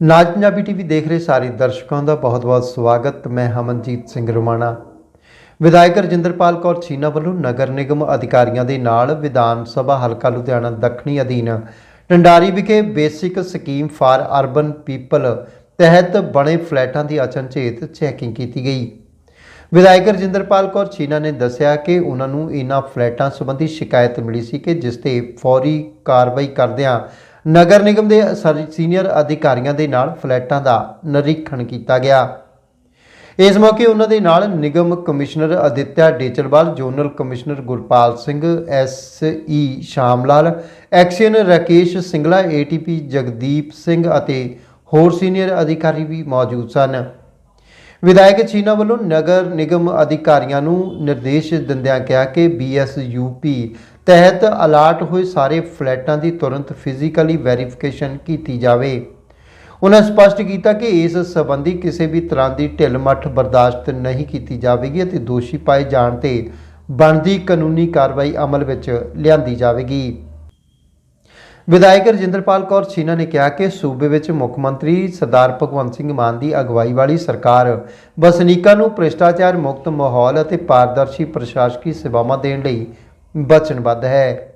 ਨਾਜ Punjabi TV ਦੇਖ ਰਹੇ ਸਾਰੇ ਦਰਸ਼ਕਾਂ ਦਾ ਬਹੁਤ-ਬਹੁਤ ਸਵਾਗਤ। ਮੈਂ ਹਮਨਜੀਤ ਸਿੰਘ ਰੁਮਾਣਾ। ਵਿਧਾਇਕ ਰਜਿੰਦਰਪਾਲ ਕੌਰ ਛੀਨਾ ਵੱਲੋਂ ਨਗਰ ਨਿਗਮ ਅਧਿਕਾਰੀਆਂ ਦੇ ਨਾਲ ਵਿਧਾਨ ਸਭਾ ਹਲਕਾ ਲੁਧਿਆਣਾ ਦੱਖਣੀ ਅਧੀਨ ਟੰਡਾਰੀ ਵਿਖੇ basic scheme for urban people ਤਹਿਤ ਬਣੇ ਫਲੈਟਾਂ ਦੀ ਅਚਨਚੇਤ ਚੈਕਿੰਗ ਕੀਤੀ ਗਈ। ਵਿਧਾਇਕ ਰਜਿੰਦਰਪਾਲ ਕੌਰ ਛੀਨਾ ਨੇ ਦੱਸਿਆ ਕਿ ਉਹਨਾਂ ਨੂੰ ਇਹਨਾਂ ਫਲੈਟਾਂ ਸੰਬੰਧੀ ਸ਼ਿਕਾਇਤ ਮਿਲੀ ਸੀ ਕਿ ਜਿਸ ਤੇ ਫੌਰੀ ਕਾਰਵਾਈ ਕਰਦਿਆਂ ਨਗਰ ਨਿਗਮ ਦੇ ਸਰ- ਸੀਨੀਅਰ ਅਧਿਕਾਰੀਆਂ ਦੇ ਨਾਲ ਫਲੈਟਾਂ ਦਾ ਨਿਰੀਖਣ ਕੀਤਾ ਗਿਆ। ਇਸ ਮੌਕੇ ਉਹਨਾਂ ਦੇ ਨਾਲ ਨਿਗਮ commissioner Aditya Dechalwal, zonal commissioner Gurpal Singh SE Shamlal, XEN Rakesh Singla ATP Jagdeep Singh ਅਤੇ ਹੋਰ ਸੀਨੀਅਰ ਅਧਿਕਾਰੀ ਵੀ ਮੌਜੂਦ ਸਨ। ਵਿਧਾਇਕ ਚੀਨਾ ਵੱਲੋਂ ਨਗਰ ਨਿਗਮ ਅਧਿਕਾਰੀਆਂ ਨੂੰ ਨਿਰਦੇਸ਼ ਦਿੰਦਿਆਂ ਕਿਹਾ ਕਿ ਬੀਐਸਯੂਪੀ ਤਹਿਤ ਅਲਾਟ ਹੋਏ ਸਾਰੇ ਫਲੈਟਾਂ ਦੀ ਤੁਰੰਤ ਫਿਜ਼ੀਕਲੀ ਵੈਰੀਫਿਕੇਸ਼ਨ ਕੀਤੀ ਜਾਵੇ। ਉਹਨਾਂ ਸਪਸ਼ਟ ਕੀਤਾ ਕਿ ਇਸ ਸਬੰਧੀ ਕਿਸੇ ਵੀ ਤਰ੍ਹਾਂ ਦੀ ਢਿੱਲ-ਮੱਠ ਬਰਦਾਸ਼ਤ ਨਹੀਂ ਕੀਤੀ ਜਾਵੇਗੀ ਅਤੇ ਦੋਸ਼ੀ ਪਾਏ ਜਾਣ ਤੇ ਬਣਦੀ ਕਾਨੂੰਨੀ ਕਾਰਵਾਈ ਅਮਲ ਵਿੱਚ ਲਿਆਂਦੀ ਜਾਵੇਗੀ। ਵਿਧਾਇਕ ਰਜਿੰਦਰਪਾਲ ਕੌਰ ਛੀਨਾ ਨੇ ਕਿਹਾ ਕਿ ਸੂਬੇ ਵਿੱਚ ਮੁੱਖ ਮੰਤਰੀ ਸਰਦਾਰ ਭਗਵੰਤ ਸਿੰਘ ਮਾਨ ਦੀ ਅਗਵਾਈ ਵਾਲੀ ਸਰਕਾਰ ਵਸਨੀਕਾਂ ਨੂੰ ਭ੍ਰਿਸ਼ਟਾਚਾਰ ਮੁਕਤ ਮਾਹੌਲ ਅਤੇ ਪਾਰਦਰਸ਼ੀ ਪ੍ਰਸ਼ਾਸਕੀ ਸੇਵਾਵਾਂ ਦੇਣ ਲਈ ਵਚਨਬੱਧ ਹੈ।